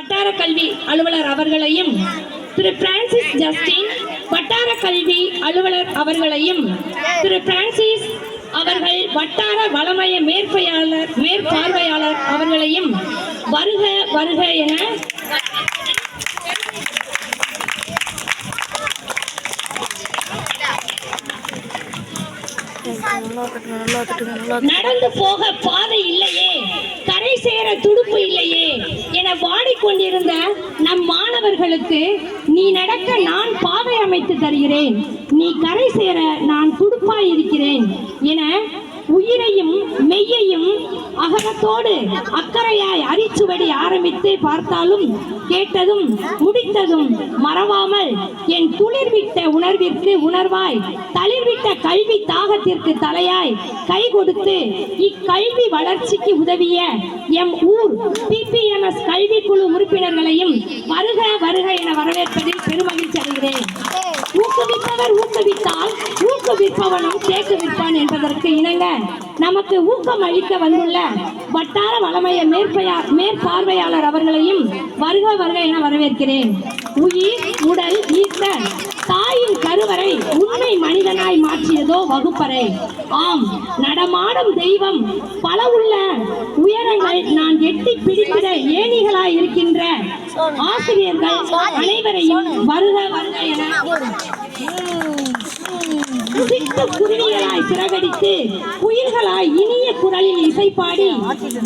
வட்டார கல்வி அலுவலர் அவர்களையும் திரு பிரான்சிஸ் ஜஸ்டின் வட்டார கல்வி அலுவலர் அவர்களையும் திரு பிரான்சிஸ் அவர்கள் வட்டார வளமய மேற்பார்வையாளர் மேற்பார்வையாளர் அவர்களையும் வருக வருக என நடந்து போக பாதை இல்லையே கரை சேர துடுப்பு இல்லையே என வாடிக்கொண்டிருந்த நம் மாணவர்களுக்கு நீ நடக்க நான் பாதை அமைத்து தருகிறேன். நீ கரை சேர நான் துடுப்பாய் இருக்கிறேன் என உயிரையும் மெய்யையும் அகலத்தோடு அக்கறையாய் அரிச்சுவடி ஆரம்பித்து பார்த்தாலும் கேட்டதும் முடித்ததும் மறவாமல் என் துளிர்விட்ட உணர்விற்கு உணர்வாய் தளிர்விட்ட கல்வி தாகத்திற்கு தலையாய் கை கொடுத்து இக்கல்வி வளர்ச்சிக்கு உதவிய எம் ஊர் பிபிஎம்எஸ் கல்விக்குழு குழு உறுப்பினர்களையும் வருக வருக என வரவேற்பதில் பெருமகிழ்ச்சி அடைகிறேன். ஊக்குவிப்பவர் ஊக்குவித்தால் ஊக்குவிப்பவனும் விற்பான் என்பதற்கு இணங்க நமக்கு ஊக்கம் அளிக்க வந்துள்ள வட்டார வளமைய மேற்பையா- மேற்பார்வையாளர் அவர்களையும் வருக வருக என வரவேற்கிறேன். உயிர் உடல் ஈர்த்த தாயின் கருவறை உண்மை மனிதனாய் மாற்றியதோ வகுப்பறை. ஆம் நடமாடும் தெய்வம் பல உள்ள உயரங்கள் நான் எட்டி பிடிக்கிற ஏணிகளாய் இருக்கின்ற ஆசிரியர்கள் அனைவரையும் வருக வருக என குதித்த குருவிகளாய் சிறகடித்து குயில்களாய் இனிய குரலில் இசைப்பாடி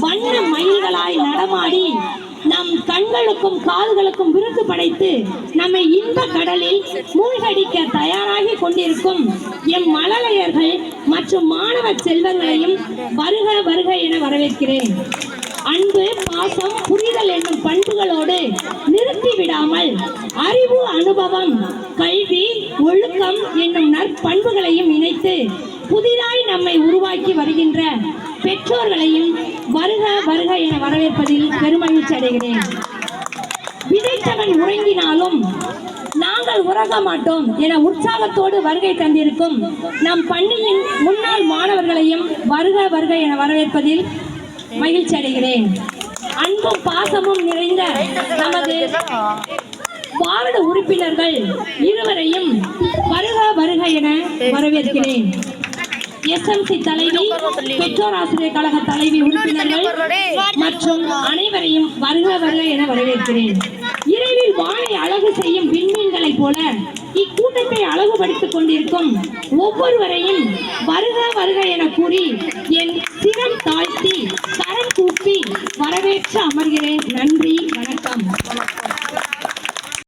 வண்ண மயில்களாய் நடமாடி நம் கண்களுக்கும் காதுகளுக்கும் விருது படைத்து நம்மை இன்ப கடலில் மூழ்கடிக்க தயாராகி கொண்டிருக்கும் எம் மழலையர்கள் மற்றும் மாணவ செல்வங்களையும் வருக வருக என வரவேற்கிறேன். அன்பு பாசம் புரிதல் என்னும் பண்புகளோடு நிறுத்தி விடாமல் அறிவு அனுபவம் கல்வி என்னும் நற்பண்புகளையும் இணைத்து புதிதாய் நம்மை உருவாக்கி வருகின்ற பெற்றோர்களையும் வருக வருக என வரவேற்பதில் பெருமகிழ்ச்சி அடைகிறேன். விதைத்தவன் உறங்கினாலும் நாங்கள் உறங்க மாட்டோம் என உற்சாகத்தோடு வருகை தந்திருக்கும் நம் பள்ளியின் முன்னாள் மாணவர்களையும் வருக வருக என வரவேற்பதில் மகிழ்ச்சி அடைகிறேன். அன்பும் பாசமும் நிறைந்த நமது வார்டு உறுப்பினர்கள் இருவரையும் வருக என வரவேற்கிறேன். எஸ்எம்சி தலைவி பெற்றோர் ஆசிரியர் கழக தலைவி உறுப்பினர்கள் மற்றும் அனைவரையும் வருக வருக என வரவேற்கிறேன். இரவில் வானை அழகு செய்யும் விண்மீன்களைப் போல இக்கூட்டத்தை அழகுபடுத்திக் கொண்டிருக்கும் ஒவ்வொருவரையும் வருக வருக என கூறி என் சிரம் தாழ்த்தி கரம் கூப்பி வரவேற்று அமர்கிறேன். நன்றி வணக்கம்.